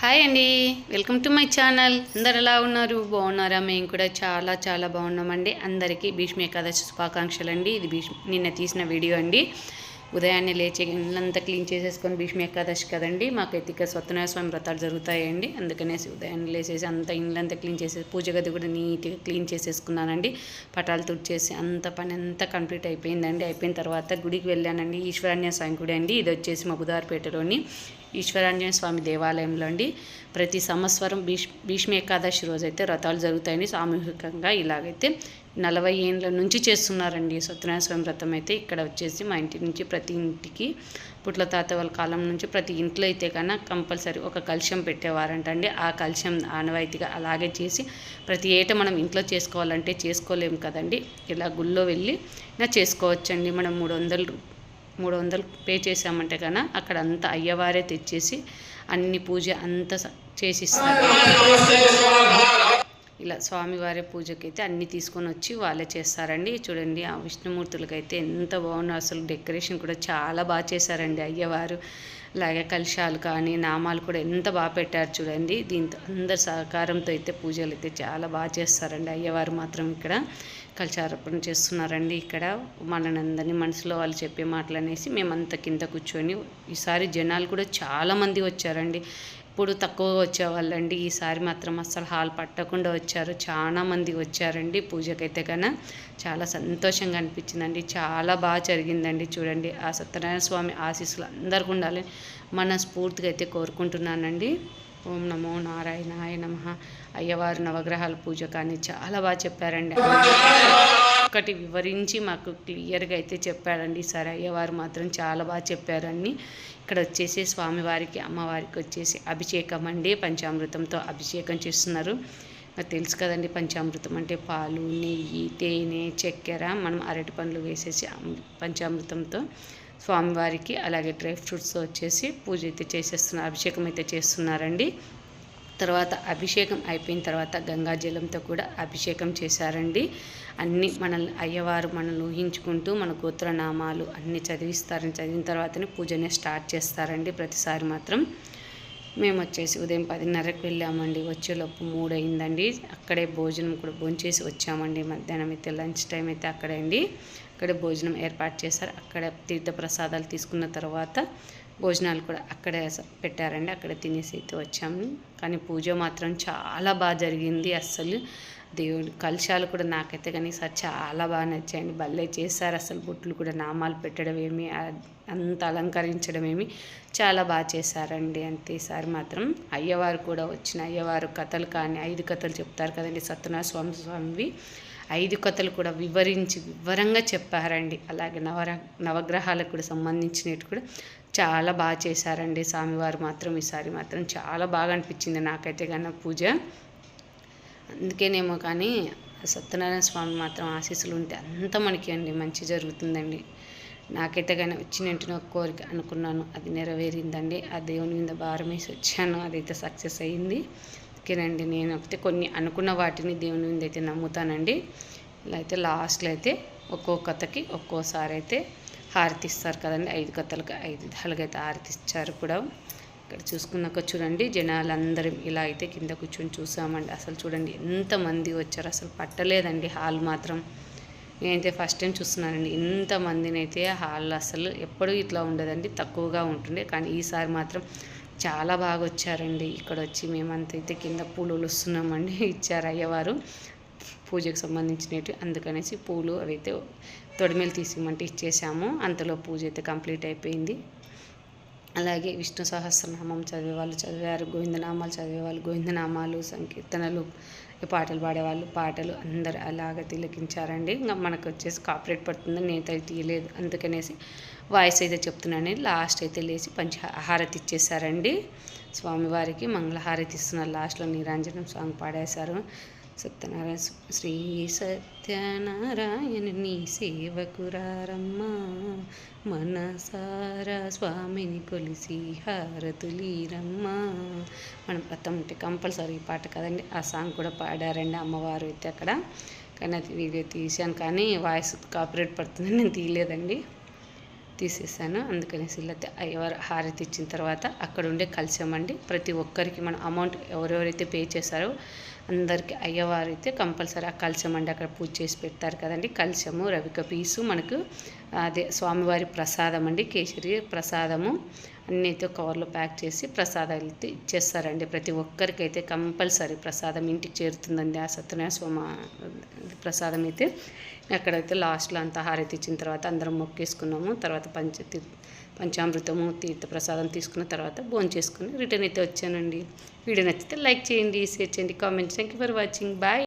Hi అండి. Welcome to my channel. అందరు ఎలా ఉన్నారు? బాగున్నారా? మేము కూడా చాలా చాలా బాగున్నామండి. అందరికీ భీష్మ ఏకాదశి శుభాకాంక్షలు అండి. ఇది భీష్మ నిన్న తీసిన వీడియో అండి. ఉదయాన్నే లేచి ఇళ్ళంతా క్లీన్ చేసేసుకొని భీష్మ ఏకాదశి కదండి. మాకైతే ఇక సత్యనారాయణ స్వామి వ్రతాలు జరుగుతాయండి. అందుకనేసి ఉదయాన్నే లేచేసి అంత ఇళ్ళంతా క్లీన్ చేసేసి పూజ గది కూడా నీట్గా క్లీన్ చేసేసుకున్నానండి. పటాలు తుడిచేసి అంత పని అంతా కంప్లీట్ అయిపోయిందండి. అయిపోయిన తర్వాత గుడికి వెళ్ళానండి. ఈశ్వరాన్య స్వామి గుడి అండి. ఇది వచ్చేసి మా బుధార్పేటలోని ఈశ్వరాంజనేయ స్వామి దేవాలయంలో అండి. ప్రతి సంవత్సరం భీష్ భీష్మ ఏకాదశి రోజైతే వ్రతాలు జరుగుతాయని సామూహికంగా ఇలాగైతే నలభై ఏళ్ళ నుంచి చేస్తున్నారండి. సత్యనారాయణ స్వామి వ్రతం అయితే ఇక్కడ వచ్చేసి మా ఇంటి నుంచి ప్రతి ఇంటికి పుట్ల తాత వాళ్ళ కాలం నుంచి ప్రతి ఇంట్లో అయితే కన్నా కంపల్సరీ ఒక కలుషం పెట్టేవారంటండి. ఆ కలుషం ఆనవాయితీగా అలాగే చేసి ప్రతి ఏటా మనం ఇంట్లో చేసుకోవాలంటే చేసుకోలేము కదండి. ఇలా గుళ్ళో వెళ్ళి ఇలా చేసుకోవచ్చండి. మనం మూడు వందలు మూడు వందలు పే చేసామంటే కన్నా అక్కడ అంతా అయ్యవారే తెచ్చేసి అన్ని పూజ అంతా చేసిస్తారు. ఇలా స్వామివారి పూజకైతే అన్ని తీసుకొని వచ్చి వాళ్ళే చేస్తారండి. చూడండి ఆ విష్ణుమూర్తులకైతే ఎంత బాగున్నా అసలు డెకరేషన్ కూడా చాలా బాగా చేశారండి అయ్యవారు. అలాగే కలశాలు కానీ నామాలు కూడా ఎంత బాగా పెట్టారు చూడండి. దీంతో అందరి సహకారంతో అయితే పూజలు అయితే చాలా బాగా చేస్తారండి. అయ్యవారు మాత్రం ఇక్కడ కలశారోపణ చేస్తున్నారండి. ఇక్కడ మనందరినీ మనసులో వాళ్ళు చెప్పే మాటలు అనేసి మేమంతా కింద కూర్చొని ఈసారి జనాలు కూడా చాలా మంది వచ్చారండి. ఇప్పుడు తక్కువగా వచ్చేవాళ్ళండి. ఈసారి మాత్రం అస్సలు హాల్ పట్టకుండా వచ్చారు. చాలా మంది వచ్చారండి పూజకైతే కన్నా చాలా సంతోషంగా అనిపించిందండి. చాలా బాగా జరిగిందండి చూడండి. ఆ సత్యనారాయణ స్వామి ఆశీస్సులు అందరికీ ఉండాలి మనస్ఫూర్తిగా అయితే కోరుకుంటున్నానండి. ఓం నమో నారాయణాయ నమ. అయ్యవారు నవగ్రహాల పూజ కానీ చాలా బాగా చెప్పారండి. ఒకటి వివరించి మాకు క్లియర్గా అయితే చెప్పాడండి. సరే అయ్యవారు మాత్రం చాలా బాగా చెప్పారండి ఇక్కడ వచ్చేసి స్వామివారికి అమ్మవారికి వచ్చేసి అభిషేకం అండి. పంచామృతంతో అభిషేకం చేస్తున్నారు. నాకు తెలుసు కదండి పంచామృతం అంటే పాలు నెయ్యి తేనె చక్కెర మనం అరటి పండ్లు వేసేసి పంచామృతంతో స్వామివారికి అలాగే డ్రై ఫ్రూట్స్ వచ్చేసి పూజ అయితే చేసేస్తున్నారు అభిషేకం అయితే చేస్తున్నారండి. తర్వాత అభిషేకం అయిపోయిన తర్వాత గంగాజలంతో కూడా అభిషేకం చేశారండి. అన్నీ మనల్ని అయ్యవారు మనల్ని ఊహించుకుంటూ మన గోత్రనామాలు అన్నీ చదివిస్తారని చదివిన తర్వాతనే పూజనే స్టార్ట్ చేస్తారండి ప్రతిసారి మాత్రం. మేము వచ్చేసి ఉదయం పదిన్నరకు వెళ్ళామండి. వచ్చేలోపు మూడు అయిందండి అక్కడే భోజనం కూడా భోంచేసి వచ్చామండి. మధ్యాహ్నం అయితే లంచ్ టైం అయితే అక్కడే అండి. అక్కడే భోజనం ఏర్పాటు చేశారు. అక్కడ తీర్థ ప్రసాదాలు తీసుకున్న తర్వాత భోజనాలు కూడా అక్కడే పెట్టారండి. అక్కడ తినేసి అయితే వచ్చాము. కానీ పూజ మాత్రం చాలా బాగా జరిగింది అస్సలు. దేవుడి కలశాలు కూడా నాకైతే కానీ సార్ చాలా బాగా నచ్చాయండి. భలే చేశారు అసలు బొట్లు కూడా నామాలు పెట్టడం ఏమి అంత అలంకరించడం ఏమి చాలా బాగా చేశారండి. అంతేసారి మాత్రం అయ్యవారు కూడా వచ్చిన అయ్యవారు కథలు కానీ ఐదు కథలు చెప్తారు కదండి సత్యనారాయణ స్వామి స్వామివి. ఐదు కథలు కూడా వివరించి వివరంగా చెప్పారండి. అలాగే నవర నవగ్రహాలకు కూడా సంబంధించినట్టు కూడా చాలా బాగా చేశారండి స్వామివారు మాత్రం. ఈసారి మాత్రం చాలా బాగా అనిపించింది నాకైతే కన్నా పూజ. అందుకేనేమో కానీ సత్యనారాయణ స్వామి మాత్రం ఆశీస్సులు ఉంటే అంత మనకి అండి మంచి జరుగుతుందండి. నాకైతే కానీ వచ్చిన వెంటనే ఒక కోరిక అనుకున్నాను. అది నెరవేరిందండి. ఆ దేవుని మీద భారం వేసి వచ్చాను. అదైతే సక్సెస్ అయ్యింది ఓకేనండి. నేను అయితే కొన్ని అనుకున్న వాటిని దేవుని మీద అయితే నమ్ముతానండి. ఇలా అయితే లాస్ట్లో అయితే ఒక్కో కథకి ఒక్కోసారి అయితే హారతి ఇస్తారు కదండి. ఐదు కథలకు ఐదు విధాలుగా అయితే హారతి ఇచ్చారు కూడా. ఇక్కడ చూసుకున్నాక చూడండి జనాలందరం ఇలా అయితే కింద కూర్చొని చూసామండి. అసలు చూడండి ఎంతమంది వచ్చారు? అసలు పట్టలేదండి హాల్ మాత్రం. నేనైతే ఫస్ట్ టైం చూస్తున్నానండి. ఇంతమందిని అయితే హాల్ అసలు ఎప్పుడూ ఇట్లా ఉండదండి తక్కువగా ఉంటుండే. కానీ ఈసారి మాత్రం చాలా బాగా వచ్చారండి ఇక్కడ వచ్చి మేమంతా అయితే కింద పూలు వస్తున్నామండి ఇచ్చారు అయ్యవారు పూజకు సంబంధించినవి అందుకనేసి పూలు అవైతే తొడిమేలు తీసిమంటే ఇచ్చేసాము. అంతలో పూజ అయితే కంప్లీట్ అయిపోయింది. అలాగే విష్ణు సహస్రనామం చదివే వాళ్ళు చదివారు. గోవిందనామాలు చదివే వాళ్ళు గోవిందనామాలు సంకీర్తనలు పాటలు పాడేవాళ్ళు పాటలు అందరు అలాగ తిలకించారండి. ఇంకా మనకు వచ్చేసి కాపరేట్ పడుతుందని నేనైతే తీయలేదు అందుకనేసి వాయిస్ అయితే చెప్తున్నాను. లాస్ట్ అయితే లేచి పంచ హారతి ఇచ్చేసారండి స్వామివారికి మంగళహారతి ఇస్తున్నారు. లాస్ట్లో నీరాంజనం సాంగ్ పాడేశారు. సత్యనారాయణ శ్రీ సత్యనారాయణ నీ సేవకురారమ్మా. మనసారా స్వామిని కొలిసి హారతులీరమ్మా. మనం వ్రతం ఉంటే కంపల్సరీ పాట కదండి. ఆ సాంగ్ కూడా పాడారండి అమ్మవారు అయితే అక్కడ. కానీ అది వీడియో తీశాను కానీ వాయిస్ కాపరేట్ పడుతుందని నేను తీయలేదండి. తీసేసాను అందుకనేసి ఇల్లైతే అయ్యవారు హారతి ఇచ్చిన తర్వాత అక్కడ ఉండే కలిసామండి. ప్రతి ఒక్కరికి మన అమౌంట్ ఎవరెవరైతే పే చేశారో అందరికీ అయ్యవారు అయితే కంపల్సరీ ఆ కలశం అండి అక్కడ పూజ చేసి పెడతారు కదండి. కలశము రవిక పీసు మనకు అదే స్వామివారి ప్రసాదం అండి కేసరి ప్రసాదము. అన్నీ అయితే కవర్లో ప్యాక్ చేసి ప్రసాదాలు అయితే ఇచ్చేస్తారండి. ప్రతి ఒక్కరికైతే కంపల్సరీ ప్రసాదం ఇంటికి చేరుతుందండి. ఆ సత్యనారాయణ స్వామి ప్రసాదం అయితే. అక్కడైతే లాస్ట్లో అంతా హారతి ఇచ్చిన తర్వాత అందరం మొక్కేసుకున్నాము. తర్వాత పంచ పంచామృతము తీర్థ ప్రసాదం తీసుకున్న తర్వాత భోజనం చేసుకుని రిటర్న్ అయితే వచ్చానండి. వీడియో నచ్చితే లైక్ చేయండి షేర్ చేయండి comment thank you for watching bye